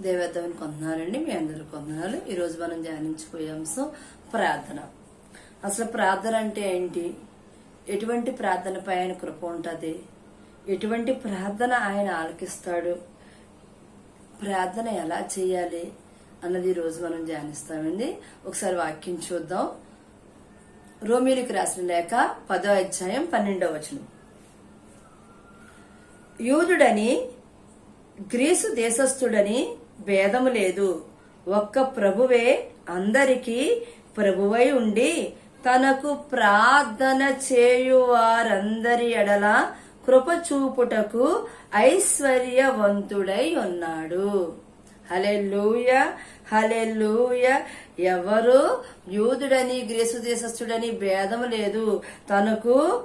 దేవేద్దామని కొంటున్నారండి మీ అందరూ కొంటున్నారు ఈరోజు మనం ధ్యానించిపోయే అంశం ప్రార్థన. అసలు ప్రార్థన అంటే ఏంటి? ఎటువంటి ప్రార్థనపై ఆయన కృప ఉంటుంది? ఎటువంటి ప్రార్థన ఆయన ఆలకిస్తాడు? ప్రార్థన ఎలా చేయాలి అన్నది ఈరోజు మనం ధ్యానిస్తామండి. ఒకసారి వాక్యం చూద్దాం. రోమిలికి రాసిన లేఖ పదో అధ్యాయం పన్నెండవ వచనం. యూదుడని గ్రీసు దేశస్థుడని భేదము లేదు. ఒక్క ప్రభువే అందరికీ ప్రభువై ఉండి తనకు ప్రార్థన చేయు వారందరి ఎడల కృప చూపుటకు ఐశ్వర్యవంతుడై ఉన్నాడు. హలెలూయ హలెలూయ ఎవరు యూదుడని గ్రీసు దేశస్థుడని భేదము లేదు. తనకు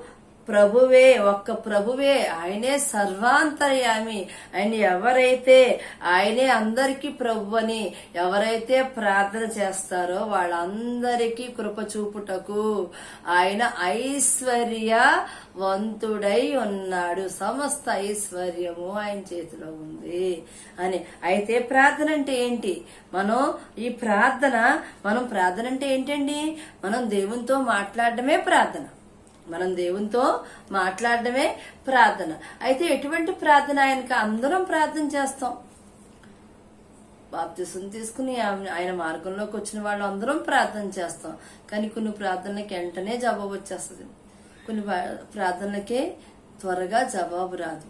ప్రభువే ఒక్క ప్రభువే ఆయనే సర్వాంతర్యామి. ఆయన ఎవరైతే ఆయనే అందరికీ ప్రభు అని ఎవరైతే ప్రార్థన చేస్తారో వాళ్ళందరికీ కృప చూపుటకు ఆయన ఐశ్వర్య వంతుడై ఉన్నాడు. సమస్త ఐశ్వర్యము ఆయన చేతిలో ఉంది అని. అయితే ప్రార్థన అంటే ఏంటి? మనం ఈ ప్రార్థన మనం ప్రార్థన అంటే ఏంటండి? మనం దేవునితో మాట్లాడడమే ప్రార్థన. మనం దేవునితో మాట్లాడడమే ప్రార్థన. అయితే ఎటువంటి ప్రార్థన ఆయనకి అందరం ప్రార్థన చేస్తాం? బాప్తిసం తీసుకుని ఆయన ఆయన మార్గంలోకి వచ్చిన వాళ్ళు అందరం ప్రార్థన చేస్తాం. కానీ కొన్ని ప్రార్థనలకి వెంటనే జవాబు వచ్చేస్తుంది. కొన్ని ప్రార్థనలకే త్వరగా జవాబు రాదు.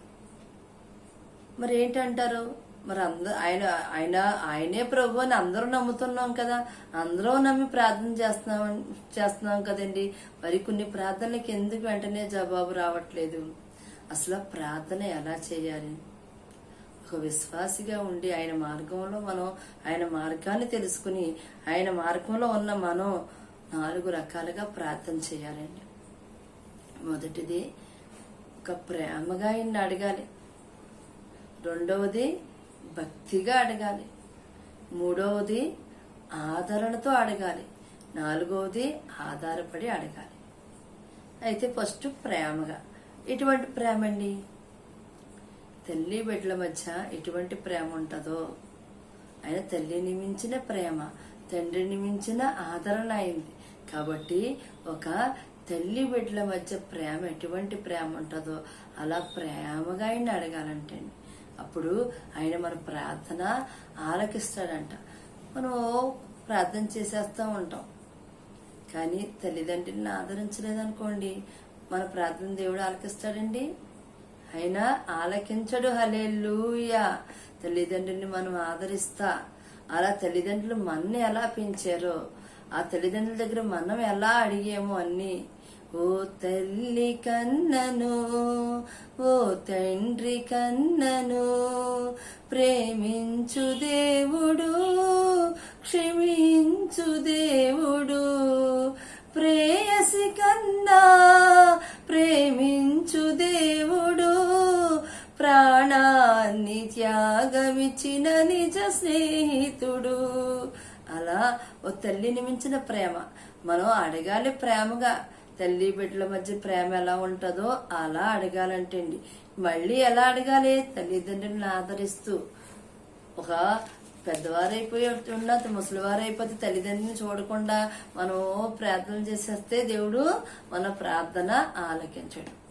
మరి ఏంటంటారు? మరి అంద ఆయన ఆయన ఆయనే ప్రభు అని అందరూ నమ్ముతున్నాం కదా. అందరూ నమ్మి ప్రార్థన చేస్తున్నాం చేస్తున్నాం కదండి. మరి కొన్ని ప్రార్థనలకు ఎందుకు వెంటనే జవాబు రావట్లేదు? అసలు ప్రార్థన ఎలా చేయాలి? ఒక విశ్వాసిగా ఉండి ఆయన మార్గంలో మనం ఆయన మార్గాన్ని తెలుసుకుని ఆయన మార్గంలో ఉన్న మనం నాలుగు రకాలుగా ప్రార్థన చేయాలండి. మొదటిది ఒక ప్రేమగా ఆయన్ని అడగాలి. రెండవది భక్తిగా అడగాలి. మూడవది ఆదరణతో అడగాలి. నాలుగవది ఆధారపడి అడగాలి. అయితే ఫస్ట్ ప్రేమగా. ఎటువంటి ప్రేమ అండి? తల్లి బిడ్డల మధ్య ఎటువంటి ప్రేమ ఉంటుందో ఆయన తల్లిని మించిన ప్రేమ తండ్రిని మించిన ఆదరణ అయింది. కాబట్టి ఒక తల్లి బిడ్డల మధ్య ప్రేమ ఎటువంటి ప్రేమ ఉంటుందో అలా ప్రేమగా ఆయన అడగాలంటే అప్పుడు ఆయన మన ప్రార్థన ఆలకిస్తాడంట. మనం ప్రార్థన చేసేస్తూ ఉంటాం. కానీ తల్లిదండ్రులను ఆదరించలేదనుకోండి. మన ప్రార్థన దేవుడు ఆలకిస్తాడండి. ఆయన ఆలకించడు. హలేలుయ తల్లిదండ్రుల్ని మనం ఆదరిస్తా. అలా తల్లిదండ్రులు మన ఎలా పెంచారో ఆ తల్లిదండ్రుల దగ్గర మనం ఎలా అడిగామో అన్నీ ఓ తల్లి కన్నను ఓ తండ్రి కన్నను ప్రేమించు దేవుడు క్షమించు దేవుడు ప్రేయసి కన్నా ప్రేమించు దేవుడు ప్రాణాన్ని త్యాగమిచ్చిన నిజ స్నేహితుడు. అలా ఓ తల్లిని మించిన ప్రేమ. మనం అడగాలి ప్రేమగా. తల్లి బిడ్డల మధ్య ప్రేమ ఎలా ఉంటుందో అలా అడగాలంటండి. మళ్ళీ ఎలా అడగాలి? తల్లిదండ్రులను ఆదరిస్తూ. ఒక పెద్దవారైపోయి ఉన్న ముసలివారైపోతే తల్లిదండ్రులను చూడకుండా మనం ప్రార్థన చేసేస్తే దేవుడు మన ప్రార్థన ఆలకించడు.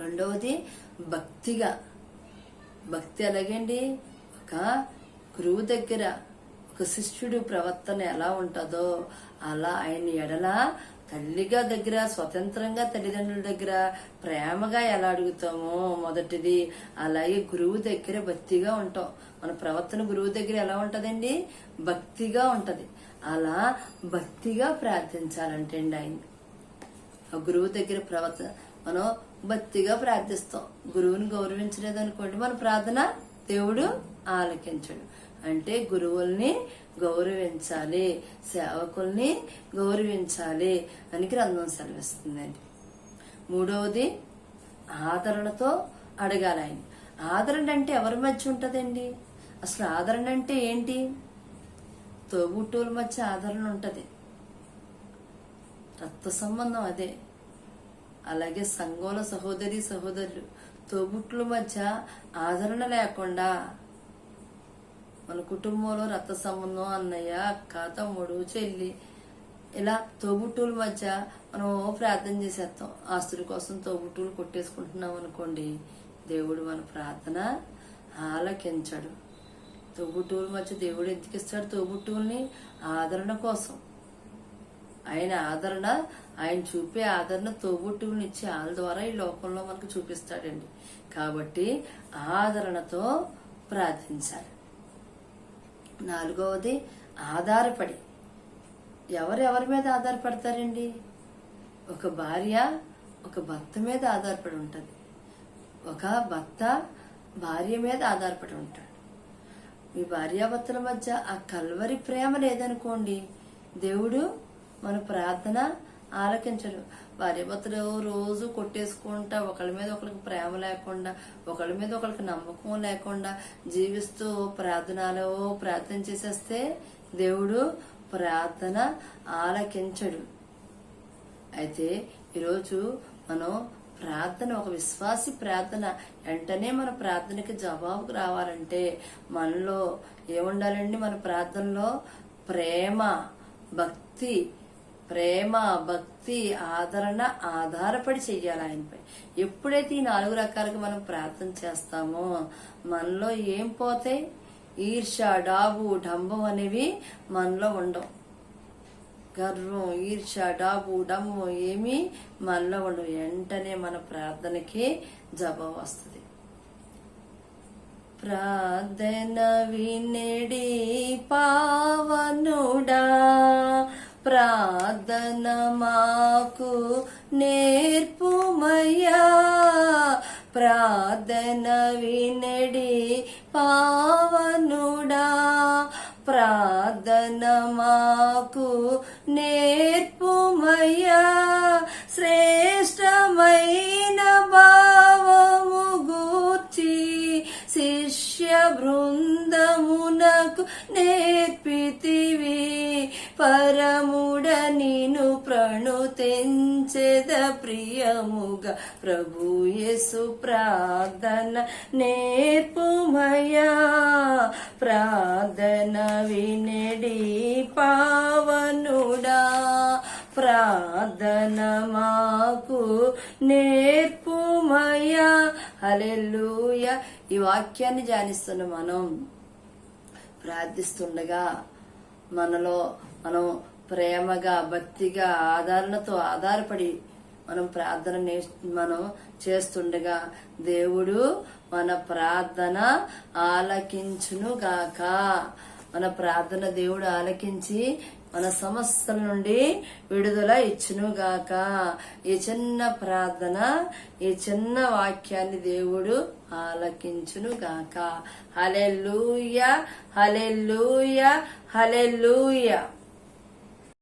రెండవది భక్తిగా. భక్తి ఎలాగండి? ఒక గురువు దగ్గర ఒక శిష్యుడు ప్రవర్తన ఎలా ఉంటుందో అలా ఆయన ఎడల తల్లిగా దగ్గర స్వతంత్రంగా తల్లిదండ్రుల దగ్గర ప్రేమగా ఎలా అడుగుతామో మొదటిది. అలాగే గురువు దగ్గర భక్తిగా ఉంటాం. మన ప్రవర్తన గురువు దగ్గర ఎలా ఉంటదండి? భక్తిగా ఉంటది. అలా భక్తిగా ప్రార్థించాలంటే అండి ఆయన. ఆ గురువు దగ్గర ప్రవర్తన మనం భక్తిగా ప్రార్థిస్తాం. గురువుని గౌరవించలేదు అనుకోండి మన ప్రార్థన దేవుడు ఆలకించడు. అంటే గురువుల్ని గౌరవించాలి సేవకుల్ని గౌరవించాలి అని గ్రంథం సెలవిస్తుందండి. మూడవది ఆదరణతో అడగాలి ఆయన. ఆదరణ అంటే ఎవరి మధ్య ఉంటుందండి? అసలు ఆదరణ అంటే ఏంటి? తోబుట్టువుల మధ్య ఆదరణ ఉంటుంది. రక్త సంబంధం అదే. అలాగే సంఘంలో సహోదరి సహోదరులు తోబుట్ల మధ్య ఆదరణ లేకుండా మన కుటుంబంలో రక్త సంబంధం అన్నయ్య అక్క తమ్ముడు చెల్లి ఇలా తోబుట్టుల మధ్య మనం ప్రార్థన చేసేస్తాం. ఆస్తుల కోసం తోబుట్టులు కొట్టేసుకుంటున్నాం అనుకోండి దేవుడు మన ప్రార్థన ఆలకించడు. తోబుట్టుల మధ్య దేవుడు ఎందుకు ఇస్తాడు తోబుట్టువుల్ని? ఆదరణ కోసం. ఆయన ఆదరణ ఆయన చూపే ఆదరణ తోబుట్టువుని ఇచ్చి వాళ్ళ ద్వారా ఈ లోకంలో మనకు చూపిస్తాడండి. కాబట్టి ఆదరణతో ప్రార్థించాలి. నాలుగవది ఆధారపడి. ఎవరెవరి మీద ఆధారపడతారండి? ఒక భార్య ఒక భర్త మీద ఆధారపడి ఉంటుంది. ఒక భర్త భార్య మీద ఆధారపడి ఉంటాడు. మీ భార్యాభర్తల మధ్య ఆ కల్వరి ప్రేమ లేదనుకోండి దేవుడు మన ప్రార్థన ఆలకించడు భార్యభర్తలు రోజు కొట్టేసుకుంటా ఒకళ్ళ మీద ఒకరికి ప్రేమ లేకుండా ఒకళ్ళ మీద ఒకరికి నమ్మకం లేకుండా జీవిస్తూ ప్రార్థనలో ప్రార్థన చేసేస్తే దేవుడు ప్రార్థన ఆలకించడు. అయితే ఈరోజు మనం ప్రార్థన ఒక విశ్వాసి ప్రార్థన వెంటనే మన ప్రార్థనకి జవాబుకు రావాలంటే మనలో ఏముండాలండి మన ప్రార్థనలో? ప్రేమ భక్తి ప్రేమ భక్తి ఆదరణ ఆధారపడి చెయ్యాలి ఆయనపై. ఎప్పుడైతే ఈ నాలుగు రకాలుగా మనం ప్రార్థన చేస్తామో మనలో ఏం పోతాయి ఈర్ష డాబు డంబం అనేవి మనలో ఉండవు. గర్వం ఈర్ష డాబు డమ్ము ఏమీ మనలో ఉండవు. వెంటనే మన ప్రార్థనకి జవాబు వస్తుంది. ప్రార్థన వినడి పా ప్రార్థన మాకు నేర్పుమయ్యా. ప్రార్థన వినడి పావనుడా. ప్రార్థన మాకు నేర్పుమయ్యా తెంచెద ప్రియముగా ప్రభు యేసు ప్రార్థన నేర్పుమయా ప్రార్థన వినడి పావనుడా. ప్రార్థన మాకు నేర్పుమయా హల్లెలూయ. ఈ వాక్యాన్ని ధ్యానిస్తున్న మనం ప్రార్థిస్తుండగా మనలో మనం ప్రేమగా భక్తిగా ఆదరణతో ఆధారపడి మనం ప్రార్థన నే- మనం చేస్తుండగా దేవుడు మన ప్రార్థన ఆలకించును గాక. మన ప్రార్థన దేవుడు ఆలకించి మన సమస్యల నుండి విడుదల ఇచ్చును గాక. ఈ చిన్న ప్రార్థన ఈ చిన్న వాక్యాన్ని దేవుడు ఆలకించును గాక. Hallelujah hallelujah hallelujah